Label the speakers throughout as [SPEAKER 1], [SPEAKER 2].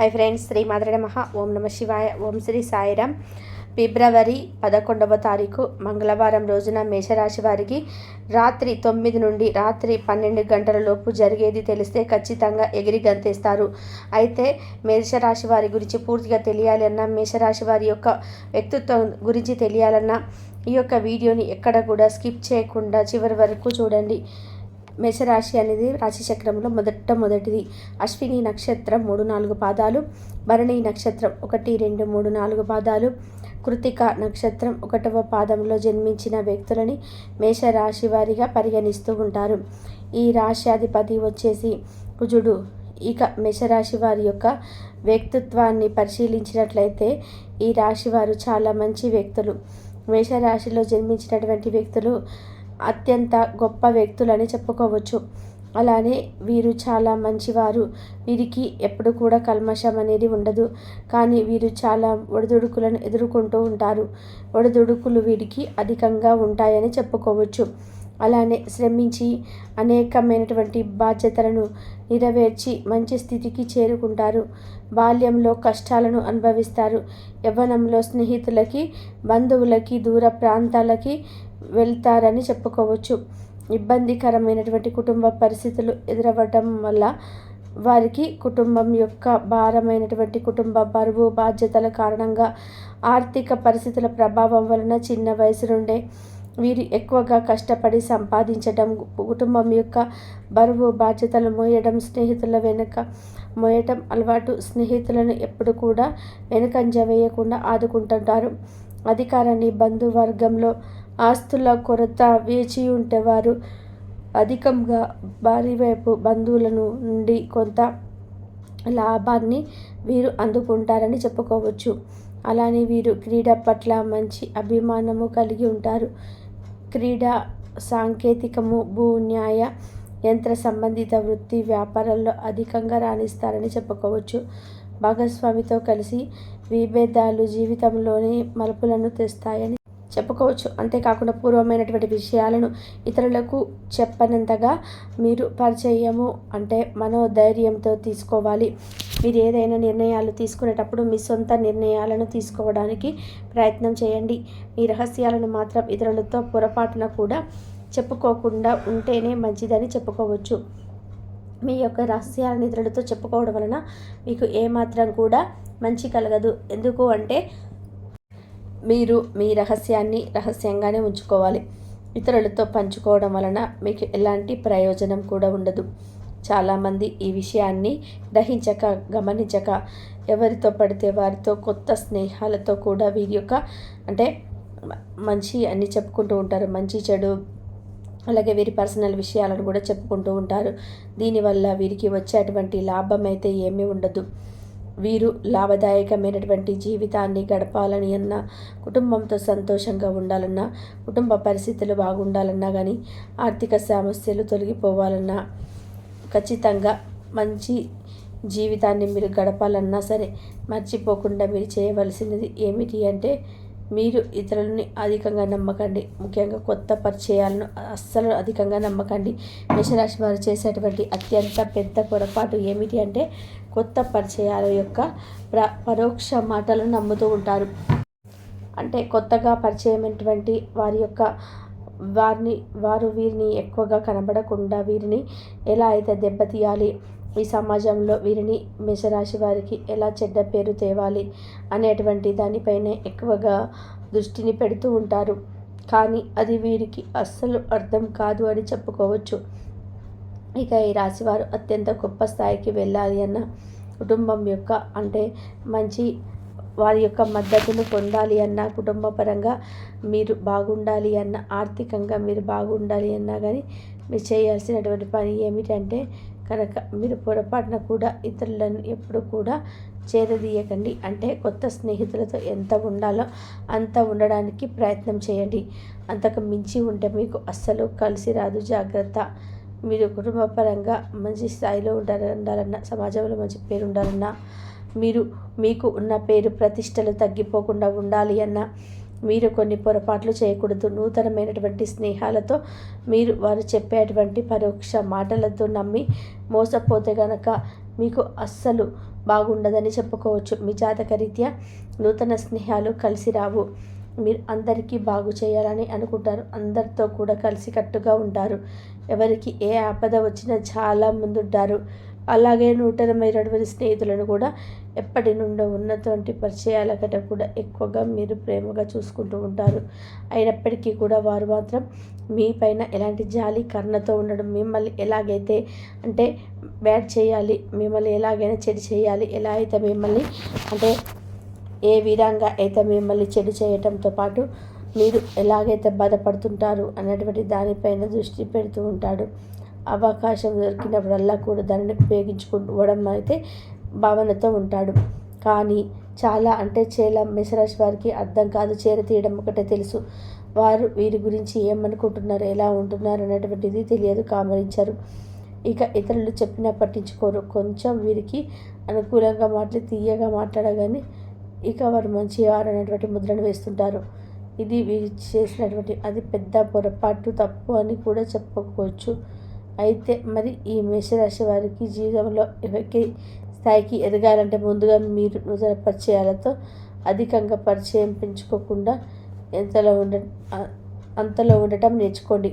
[SPEAKER 1] Hi friends Shri మాధుర మహా ఓం నమ శివాయ ఓం శ్రీ సాయిరామ్. ఫిబ్రవరి పదకొండవ తారీఖు మంగళవారం రోజున మేషరాశి వారికి రాత్రి తొమ్మిది నుండి రాత్రి పన్నెండు గంటల లోపు జరిగేది తెలిస్తే ఖచ్చితంగా ఎగిరి గంతేస్తారు. అయితే మేషరాశి వారి గురించి పూర్తిగా తెలియాలన్నా మేషరాశి వారి యొక్క వ్యక్తిత్వం గురించి తెలియాలన్నా ఈ యొక్క వీడియోని ఎక్కడ కూడా స్కిప్ చేయకుండా చివరి వరకు చూడండి. మేషరాశి అనేది రాశిచక్రంలో మొదట మొదటిది అశ్విని నక్షత్రం మూడు నాలుగు పాదాలు భరణి నక్షత్రం ఒకటి రెండు మూడు నాలుగు పాదాలు కృతిక నక్షత్రం ఒకటవ పాదంలో జన్మించిన వ్యక్తులని మేషరాశి వారిగా పరిగణిస్తూ ఉంటారు. ఈ రాశ్యాధిపతి వచ్చేసి కుజుడు. ఇక మేషరాశి వారి యొక్క వ్యక్తిత్వాన్ని పరిశీలించినట్లయితే ఈ రాశి వారు చాలా మంచి వ్యక్తులు. మేషరాశిలో జన్మించినటువంటి వ్యక్తులు అత్యంత గొప్ప వ్యక్తులని చెప్పుకోవచ్చు. అలానే వీరు చాలా మంచివారు. వీరికి ఎప్పుడు కూడా కల్మషం అనేది ఉండదు. కానీ వీరు చాలా ఒడిదుడుకులను ఎదుర్కొంటూ ఉంటారు. ఒడిదుడుకులు వీరికి అధికంగా ఉంటాయని చెప్పుకోవచ్చు. అలానే శ్రమించి అనేకమైనటువంటి బాధ్యతలను నెరవేర్చి మంచి స్థితికి చేరుకుంటారు. బాల్యంలో కష్టాలను అనుభవిస్తారు. యవ్వనంలో స్నేహితులకి బంధువులకి దూర ప్రాంతాలకి వెళ్తారని చెప్పుకోవచ్చు. ఇబ్బందికరమైనటువంటి కుటుంబ పరిస్థితులు ఎదురవ్వటం వల్ల వారికి కుటుంబం యొక్క భారమైనటువంటి కుటుంబ బరువు బాధ్యతల కారణంగా ఆర్థిక పరిస్థితుల ప్రభావం వలన చిన్న వయసు నుండే వీరు ఎక్కువగా కష్టపడి సంపాదించడం కుటుంబం యొక్క బరువు బాధ్యతలు మోయడం స్నేహితుల వెనుక మోయటం అలవాటు స్నేహితులను ఎప్పుడు కూడా వెనుకంజ వేయకుండా ఆదుకుంటుంటారు. అధికారాన్ని బంధువర్గంలో ఆస్తుల కొరత వేచి ఉంటేవారు అధికంగా భారీ వైపు బంధువులను నుండి కొంత లాభాన్ని వీరు అందుకుంటారని చెప్పుకోవచ్చు. అలానే వీరు క్రీడ పట్ల మంచి అభిమానము కలిగి ఉంటారు. క్రీడ సాంకేతికము భూ న్యాయ యంత్ర సంబంధిత వృత్తి వ్యాపారాల్లో అధికంగా రాణిస్తారని చెప్పుకోవచ్చు. భాగస్వామితో కలిసి విభేదాలు జీవితంలోని మలుపులను తెస్తాయని చెప్పుకోవచ్చు. అంతేకాకుండా పూర్వమైనటువంటి విషయాలను ఇతరులకు చెప్పనంతగా మీరు పరిచయము అంటే మనోధైర్యంతో తీసుకోవాలి. మీరు ఏదైనా నిర్ణయాలు తీసుకునేటప్పుడు మీ సొంత నిర్ణయాలను తీసుకోవడానికి ప్రయత్నం చేయండి. మీ రహస్యాలను మాత్రం ఇతరులతో పొరపాటున కూడా చెప్పుకోకుండా ఉంటేనే మంచిదని చెప్పుకోవచ్చు. మీ యొక్క రహస్యాలను ఇతరులతో చెప్పుకోవడం వలన మీకు ఏమాత్రం కూడా మంచి కలగదు. ఎందుకు అంటే మీరు మీ రహస్యాన్ని రహస్యంగానే ఉంచుకోవాలి. ఇతరులతో పంచుకోవడం వలన మీకు ఎలాంటి ప్రయోజనం కూడా ఉండదు. చాలామంది ఈ విషయాన్ని గ్రహించక గమనించక ఎవరితో పడితే వారితో కొత్త స్నేహాలతో కూడా వీరి యొక్క అంటే మంచి అన్ని చెప్పుకుంటూ ఉంటారు. మంచి చెడు అలాగే వీరి పర్సనల్ విషయాలను కూడా చెప్పుకుంటూ ఉంటారు. దీనివల్ల వీరికి వచ్చేటువంటి లాభం అయితే ఏమీ ఉండదు. వీరు లాభదాయకమైనటువంటి జీవితాన్ని గడపాలని అన్నా కుటుంబంతో సంతోషంగా ఉండాలన్నా కుటుంబ పరిస్థితులు బాగుండాలన్నా కానీ ఆర్థిక సమస్యలు తొలగిపోవాలన్నా ఖచ్చితంగా మంచి జీవితాన్ని మీరు గడపాలన్నా సరే మర్చిపోకుండా మీరు చేయవలసినది ఏమిటి అంటే మీరు ఇతరులని అధికంగా నమ్మకండి. ముఖ్యంగా కొత్త పరిచయాలను అస్సలు అధికంగా నమ్మకండి. మేషరాశి వారు చేసేటువంటి అత్యంత పెద్ద పొరపాటు ఏమిటి అంటే కొత్త పరిచయాల యొక్క ప్ర పరోక్ష మాటలను నమ్ముతూ ఉంటారు. అంటే కొత్తగా పరిచయమైనటువంటి వారి యొక్క వారిని వారు వీరిని ఎక్కువగా కనబడకుండా వీరిని ఎలా అయితే దెబ్బతీయాలి ఈ సమాజంలో వీరిని మేషరాశి వారికి ఎలా చెడ్డ పేరు తేవాలి అనేటువంటి దానిపైనే ఎక్కువగా దృష్టిని పెడుతూ ఉంటారు. కానీ అది వీరికి అస్సలు అర్థం కాదు అని చెప్పుకోవచ్చు. ఇక ఈ రాశివారు అత్యంత గొప్ప స్థాయికి వెళ్ళాలి అన్న కుటుంబం యొక్క అంటే మంచి వారి యొక్క మద్దతును పొందాలి అన్న కుటుంబపరంగా మీరు బాగుండాలి అన్న ఆర్థికంగా మీరు బాగుండాలి అన్నా కానీ మీరు చేయాల్సినటువంటి పని ఏమిటంటే కనుక మీరు పొరపాటున కూడా ఇతరులను ఎప్పుడు కూడా చేరదీయకండి. అంటే కొత్త స్నేహితులతో ఎంత ఉండాలో అంత ఉండడానికి ప్రయత్నం చేయండి. అంతకు మించి ఉంటే మీకు అస్సలు కలిసి రాదు జాగ్రత్త. మీరు కుటుంబపరంగా మంచి స్థాయిలో ఉండాలి ఉండాలన్నా సమాజంలో మంచి పేరు ఉండాలన్నా మీరు మీకు ఉన్న పేరు ప్రతిష్టలు తగ్గిపోకుండా ఉండాలి అన్నా మీరు కొన్ని పొరపాట్లు చేయకూడదు. నూతనమైనటువంటి స్నేహాలతో మీరు వారు చెప్పేటువంటి పరోక్ష మాటలతో నమ్మి మోసపోతే గనక మీకు అస్సలు బాగుండదని చెప్పుకోవచ్చు. మీ జాతక రీత్యా నూతన స్నేహాలు కలిసి రావు. మీరు అందరికీ బాగు చేయాలని అనుకుంటారు. అందరితో కూడా కలిసికట్టుగా ఉంటారు. ఎవరికి ఏ ఆపద వచ్చినా చాలా ముందుంటారు. అలాగే నూతనమైనటువంటి స్నేహితులను కూడా ఎప్పటి నుండో ఉన్నటువంటి పరిచయాల కంటే కూడా ఎక్కువగా మీరు ప్రేమగా చూసుకుంటూ ఉంటారు. అయినప్పటికీ కూడా వారు మాత్రం మీ పైన ఎలాంటి జాలి కర్ణతో ఉండడం మిమ్మల్ని ఎలాగైతే అంటే బ్యాడ్ చేయాలి మిమ్మల్ని ఎలాగైనా చెడు చేయాలి ఎలా అయితే మిమ్మల్ని అంటే ఏ విధంగా అయితే మిమ్మల్ని చెడు చేయటంతో పాటు మీరు ఎలాగైతే బాధపడుతుంటారు అన్నటువంటి దానిపైన దృష్టి పెడుతూ ఉంటాడు. అవకాశం దొరికినప్పుడల్లా కూడా దానిని ఉపయోగించుకోవడం అయితే భావనతో ఉంటాడు. కానీ చాలా అంటే చాలా మేషరాశి వారికి అర్థం కాదు. చేర తీయడం ఒకటే తెలుసు. వారు వీరి గురించి ఏమనుకుంటున్నారు ఎలా ఉంటున్నారు అనేటువంటిది తెలియదు. కామరించారు ఇక ఇతరులు చెప్పినా పట్టించుకోరు. కొంచెం వీరికి అనుకూలంగా మాట్లాడి తీయగా మాట్లాడగానే ఇక వారు మంచివారు అనేటువంటి ముద్రను వేస్తుంటారు. ఇది వీరు చేసినటువంటి అది పెద్ద పొరపాటు తప్పు అని కూడా చెప్పుకోవచ్చు. అయితే మరి ఈ మేషరాశి వారికి జీవితంలో ఎవరికి స్థాయికి ఎదగాలంటే ముందుగా మీరు నూతన పరిచయాలతో అధికంగా పరిచయం పెంచుకోకుండా ఎంతలో ఉండ అంతలో ఉండటం నేర్చుకోండి.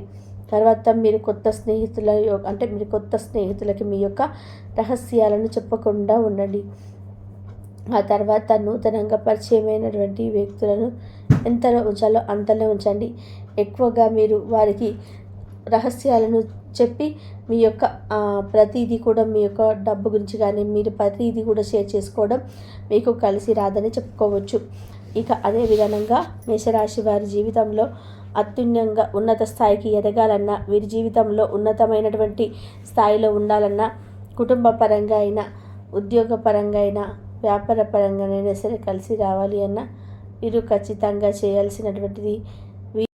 [SPEAKER 1] తర్వాత మీరు కొత్త స్నేహితుల అంటే మీరు కొత్త స్నేహితులకి మీ యొక్క రహస్యాలను చెప్పకుండా ఉండండి. ఆ తర్వాత నూతనంగా పరిచయమైనటువంటి వ్యక్తులను ఎంతలో ఉంచాలో అంతలో ఉంచండి. ఎక్కువగా మీరు వారికి రహస్యాలను చెప్పి మీ యొక్క ప్రతిదీ కూడా మీ యొక్క డబ్బు గురించి కానీ మీరు ప్రతిదీ కూడా షేర్ చేసుకోవడం మీకు కలిసి రాదని చెప్పుకోవచ్చు. ఇక అదే విధంగా మేషరాశి వారి జీవితంలో అత్యున్నంగా ఉన్నత స్థాయికి ఎదగాలన్నా వీరి జీవితంలో ఉన్నతమైనటువంటి స్థాయిలో ఉండాలన్నా కుటుంబ పరంగా అయినా ఉద్యోగ పరంగా అయినా వ్యాపార పరంగానైనా సరే కలిసి రావాలి అన్న వీరు ఖచ్చితంగా చేయాల్సినటువంటిది.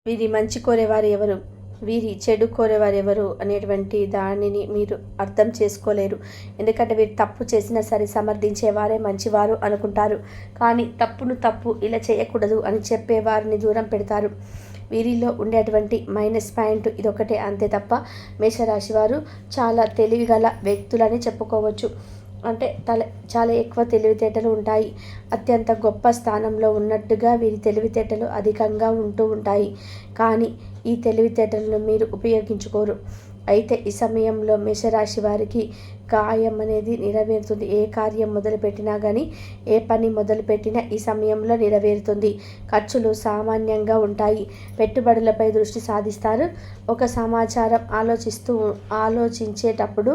[SPEAKER 1] వీరి మంచి కోరేవారు ఎవరు? వీరి చెడు కోరేవారెవరు అనేటువంటి దానిని మీరు అర్థం చేసుకోలేరు. ఎందుకంటే వీరు తప్పు చేసినా సరే సమర్థించేవారే మంచివారు అనుకుంటారు. కానీ తప్పును తప్పు ఇలా చేయకూడదు అని చెప్పేవారిని దూరం పెడతారు. వీరిలో ఉండేటువంటి మైనస్ పాయింట్ ఇదొకటే అంతే తప్ప మేషరాశి వారు చాలా తెలివిగల వ్యక్తులని చెప్పుకోవచ్చు. అంటే తల చాలా ఎక్కువ తెలివితేటలు ఉంటాయి. అత్యంత గొప్ప స్థానంలో ఉన్నట్టుగా వీరి తెలివితేటలు అధికంగా ఉంటూ ఉంటాయి. కానీ ఈ తెలివితేటలను మీరు ఉపయోగించుకోరు. అయితే ఈ సమయంలో మేషరాశి వారికి కాయం అనేది నెరవేరుతుంది. ఏ కార్యం మొదలుపెట్టినా కానీ ఏ పని మొదలుపెట్టినా ఈ సమయంలో నెరవేరుతుంది. ఖర్చులు సామాన్యంగా ఉంటాయి. పెట్టుబడులపై దృష్టి సాధిస్తారు. ఒక సమాచారం ఆలోచిస్తూ ఆలోచించేటప్పుడు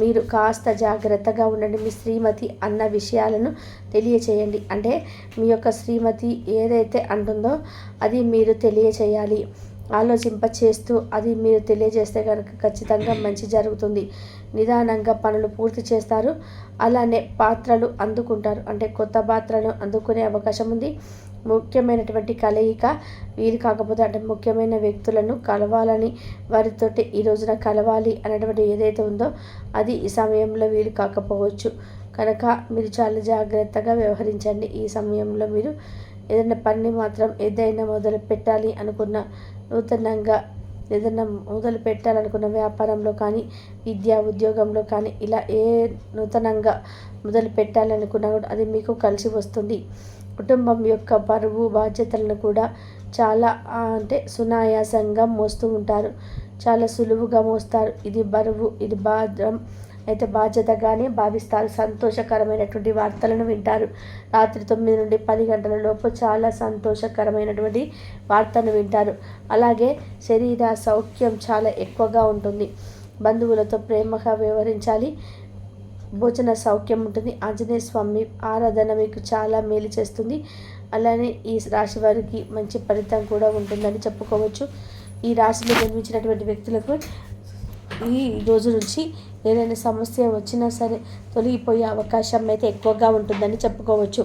[SPEAKER 1] మీరు కాస్త జాగ్రత్తగా ఉండండి. మీ శ్రీమతి అన్న విషయాలను తెలియచేయండి. అంటే మీ యొక్క శ్రీమతి ఏదైతే అంటుందో అది మీరు తెలియచేయాలి. ఆలోచింప చేస్తూ అది మీరు తెలియజేస్తే కనుక ఖచ్చితంగా మంచి జరుగుతుంది. నిదానంగా పనులు పూర్తి చేస్తారు. అలానే పాత్రలు అందుకుంటారు. అంటే కొత్త పాత్రలు అందుకునే అవకాశం ఉంది. ముఖ్యమైనటువంటి కలయిక వీరు కాకపోతే అంటే ముఖ్యమైన వ్యక్తులను కలవాలని వారితోటి ఈ రోజున కలవాలి అనేటువంటి ఏదైతే ఉందో అది ఈ సమయంలో వీలు కాకపోవచ్చు. కనుక మీరు చాలా జాగ్రత్తగా వ్యవహరించండి. ఈ సమయంలో మీరు ఏదైనా పని మాత్రం ఏదైనా మొదలు పెట్టాలి అనుకున్న నూతనంగా ఏదైనా మొదలు పెట్టాలనుకున్న వ్యాపారంలో కానీ విద్యా ఉద్యోగంలో కానీ ఇలా ఏ నూతనంగా మొదలు పెట్టాలనుకున్నా కూడా అది మీకు కలిసి వస్తుంది. కుటుంబం యొక్క బరువు బాధ్యతలను కూడా చాలా అంటే సునాయాసంగా మోస్తూ ఉంటారు. చాలా సులువుగా మోస్తారు. ఇది బరువు ఇది బాధ్యం అయితే బాధ్యతగానే భావిస్తారు. సంతోషకరమైనటువంటి వార్తలను వింటారు. రాత్రి తొమ్మిది నుండి పది గంటల లోపు చాలా సంతోషకరమైనటువంటి వార్తను వింటారు. అలాగే శరీర సౌఖ్యం చాలా ఎక్కువగా ఉంటుంది. బంధువులతో ప్రేమగా వ్యవహరించాలి. భోజన సౌఖ్యం ఉంటుంది. ఆంజనేయ స్వామి ఆరాధన మీకు చాలా మేలు చేస్తుంది. అలానే ఈ రాశి వారికి మంచి ఫలితం కూడా ఉంటుందని చెప్పుకోవచ్చు. ఈ రాశిలో జన్మించినటువంటి వ్యక్తులకు ఈ రోజు నుంచి ఏదైనా సమస్య వచ్చినా సరే తొలగిపోయే అవకాశం అయితే ఎక్కువగా ఉంటుందని చెప్పుకోవచ్చు.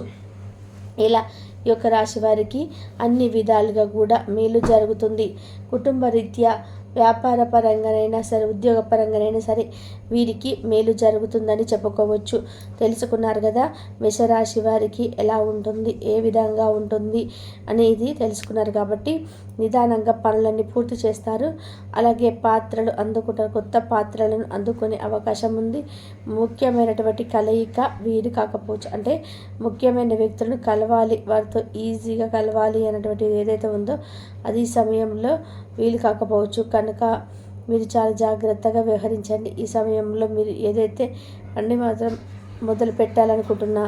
[SPEAKER 1] ఇలా ఈ యొక్క రాశి వారికి అన్ని విధాలుగా కూడా మేలు జరుగుతుంది. కుటుంబ రీత్యా వ్యాపార పరంగానైనా సరే ఉద్యోగ పరంగానైనా సరే వీరికి మేలు జరుగుతుందని చెప్పుకోవచ్చు. తెలుసుకున్నారు కదా మేషరాశి వారికి ఎలా ఉంటుంది ఏ విధంగా ఉంటుంది అనేది తెలుసుకున్నారు కాబట్టి నిదానంగా పనులన్నీ పూర్తి చేస్తారు. అలాగే పాత్రలు అందుకుంటారు కొత్త పాత్రలను అందుకునే అవకాశం ఉంది. ముఖ్యమైనటువంటి కలయిక వీరు కాకపోవచ్చు. అంటే ముఖ్యమైన వ్యక్తులను కలవాలి వారితో ఈజీగా కలవాలి అనేటువంటిది ఏదైతే ఉందో అది సమయంలో వీలు కాకపోవచ్చు. కనుక మీరు చాలా జాగ్రత్తగా వ్యవహరించండి. ఈ సమయంలో మీరు ఏదైతే అన్ని మాత్రం మొదలు పెట్టాలనుకుంటున్నా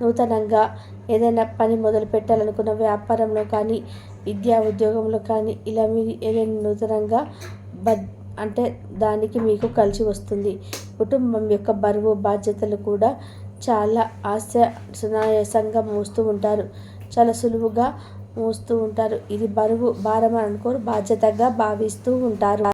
[SPEAKER 1] నూతనంగా ఏదైనా పని మొదలు పెట్టాలనుకున్న వ్యాపారంలో కానీ విద్యా ఉద్యోగంలో కానీ ఇలా మీరు ఏదైనా నూతనంగా బద్ అంటే దానికి మీకు కలిసి వస్తుంది. కుటుంబం యొక్క బరువు బాధ్యతలు కూడా చాలా ఆశ సునాయాసంగా మోస్తూ ఉంటారు. చాలా సులువుగా మోస్తూ ఉంటారు. ఇది బరువు భారం అనుకోరు. బాధ్యతగా భావిస్తూ ఉంటారు.